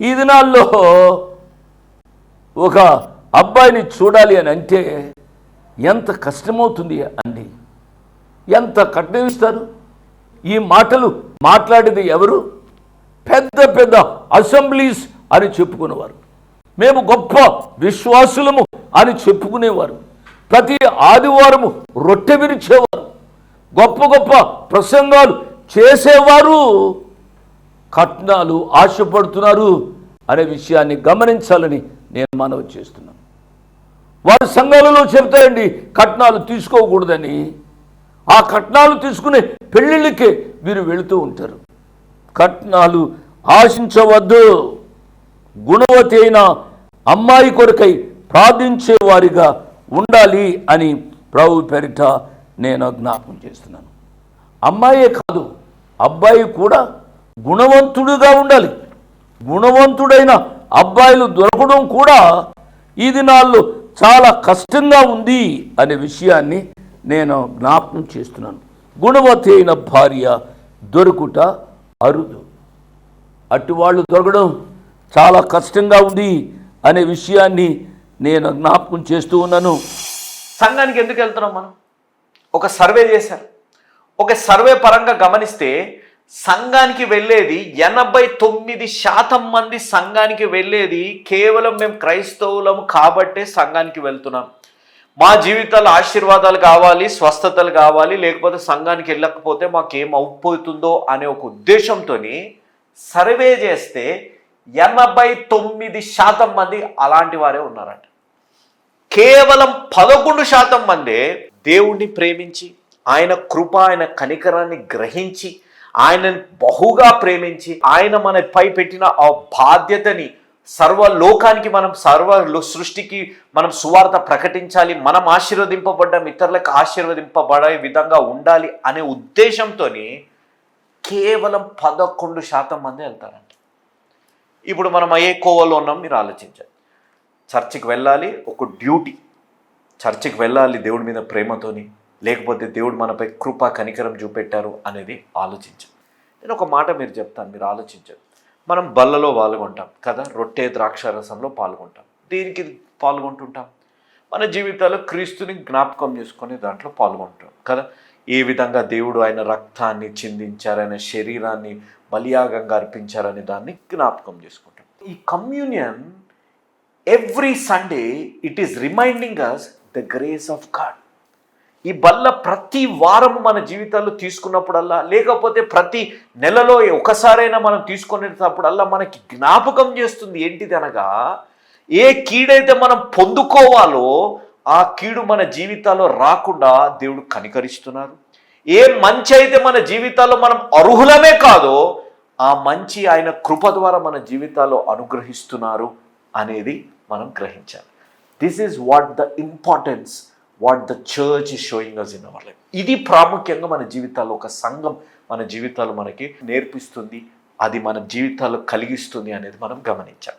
ఈ దినాల్లో ఒక అబ్బాయిని చూడాలి అని అంటే ఎంత కష్టమవుతుంది అండి? ఎంత కఠినమిస్తారు ఈ మాటలు మాట్లాడేది ఎవరు? పెద్ద పెద్ద అసెంబ్లీస్ అని చెప్పుకునేవారు. మేము గొప్ప విశ్వాసులము అని చెప్పుకునేవారు. ప్రతి ఆదివారము రొట్టె విరిచేవారు. గొప్ప గొప్ప ప్రసంగాలు చేసేవారు. కట్నాలు ఆశపడుతున్నారు అనే విషయాన్ని గమనించాలని నేను మనవి చేస్తున్నాను. వారి సంఘాలలో చెప్తాయండి కట్నాలు తీసుకోకూడదని. ఆ కట్నాలు తీసుకునే పెళ్ళిళ్ళకే వీరు వెళుతూ ఉంటారు. కట్నాలు ఆశించవద్దు. గుణవతి అయిన అమ్మాయి కొరకై ప్రార్థించే వారిగా ఉండాలి అని ప్రభు పేరిట నేను జ్ఞాపకం చేస్తున్నాను. అమ్మాయే కాదు అబ్బాయి కూడా గుణవంతుడుగా ఉండాలి. గుణవంతుడైన అబ్బాయిలు దొరకడం కూడా ఈ దినాల్లో చాలా కష్టంగా ఉంది అనే విషయాన్ని నేను జ్ఞాపకం చేస్తున్నాను. గుణవతి అయిన భార్య దొరుకుట అరుదు. అటు వాళ్ళు దొరకడం చాలా కష్టంగా ఉంది అనే విషయాన్ని నేను జ్ఞాపకం చేస్తూ ఉన్నాను. సంఘానికి ఎందుకు వెళ్తున్నాం మనం? ఒక సర్వే చేశారు. ఒక సర్వే పరంగా గమనిస్తే సంఘానికి వెళ్ళేది ఎనభై తొమ్మిది శాతం మంది సంఘానికి వెళ్ళేది కేవలం మేము క్రైస్తవులము కాబట్టే సంఘానికి వెళ్తున్నాం. మా జీవితాలు ఆశీర్వాదాలు కావాలి స్వస్థతలు కావాలి లేకపోతే సంఘానికి వెళ్ళకపోతే మాకేం అవుపోతుందో అనే ఒక ఉద్దేశంతో సర్వే చేస్తే ఎనభై తొమ్మిది శాతం మంది అలాంటి వారే ఉన్నారంట. కేవలం పదకొండు శాతం మందే దేవుణ్ణి ప్రేమించి ఆయన కృప ఆయన కనికరాన్ని గ్రహించి ఆయనని బహుగా ప్రేమించి ఆయన మనపై పెట్టిన ఆ బాధ్యతని సర్వ లోకానికి మనం సర్వ లో- సృష్టికి మనం సువార్త ప్రకటించాలి మనం ఆశీర్వదింపబడ్డం ఇతరులకు ఆశీర్వదింపబడే విధంగా ఉండాలి అనే ఉద్దేశంతో కేవలం పదకొండు శాతం మంది వెళ్తారంట ఇప్పుడు మనం ఏ కోవలో ఉన్నాం మీరు ఆలోచించాలి చర్చికి వెళ్ళాలి ఒక డ్యూటీ. చర్చికి వెళ్ళాలి దేవుడి మీద ప్రేమతోని లేకపోతే దేవుడు మనపై కృప కనికరం చూపెట్టారు అనేది ఆలోచించండి. నేను ఒక మాట మీరు చెప్తాను మీరు ఆలోచించండి. మనం బల్లలో పాల్గొంటాం కదా రొట్టె ద్రాక్ష రసంలో పాల్గొంటాం. దీనికి పాల్గొంటుంటాం? మన జీవితాల్లో క్రీస్తుని జ్ఞాపకం చేసుకొని దాంట్లో పాల్గొంటాం కదా. ఏ విధంగా దేవుడు ఆయన రక్తాన్ని చిందించారు ఆయన శరీరాన్ని బలియాగంగా అర్పించారని దాన్ని జ్ఞాపకం చేసుకుంటాం. ఈ communion every Sunday it is reminding us the grace of God ఈ బల్ల ప్రతి వారం మన జీవితాల్లో తీసుకున్నప్పుడల్లా లేకపోతే ప్రతి నెలలో ఒకసారైనా మనం తీసుకునేటప్పుడల్లా మనకి జ్ఞాపకం చేస్తుంది ఏంటిది అనగా ఏ కీడైతే మనం పొందుకోవాలో ఆ కీడు మన జీవితాల్లో రాకుండా దేవుడు కనికరిస్తున్నారు. ఏ మంచి అయితే మన జీవితాల్లో మనం అర్హులమే కాదో ఆ మంచి ఆయన కృప ద్వారా మన జీవితాల్లో అనుగ్రహిస్తున్నారు అనేది మనం గ్రహించాలి. This is what the importance what the church is showing us in our life ఇది ప్రాముఖ్యంగా మన జీవితాల్లో ఒక సంఘం మన జీవితాలు మనకి నేర్పిస్తుంది. అది మన జీవితాల్లో కలిగిస్తుంది అనేది మనం గమనించాలి.